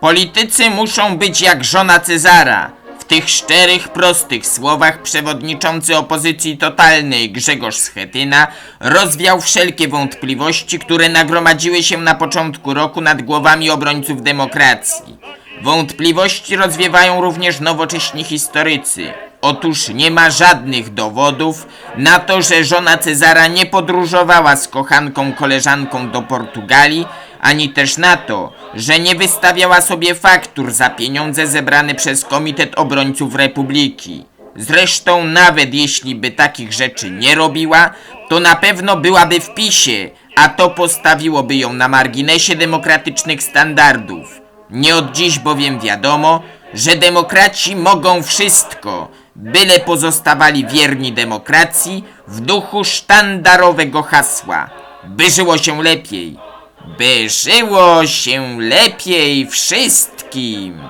Politycy muszą być jak żona Cezara. W tych szczerych, prostych słowach przewodniczący opozycji totalnej Grzegorz Schetyna rozwiał wszelkie wątpliwości, które nagromadziły się na początku roku nad głowami obrońców demokracji. Wątpliwości rozwiewają również nowocześni historycy. Otóż nie ma żadnych dowodów na to, że żona Cezara nie podróżowała z kochanką koleżanką do Portugalii, ani też na to, że nie wystawiała sobie faktur za pieniądze zebrane przez Komitet Obrońców Republiki. Zresztą nawet jeśli by takich rzeczy nie robiła, to na pewno byłaby w PiSie, a to postawiłoby ją na marginesie demokratycznych standardów. Nie od dziś bowiem wiadomo, że demokraci mogą wszystko, byle pozostawali wierni demokracji w duchu sztandarowego hasła. By żyło się lepiej. By żyło się lepiej wszystkim.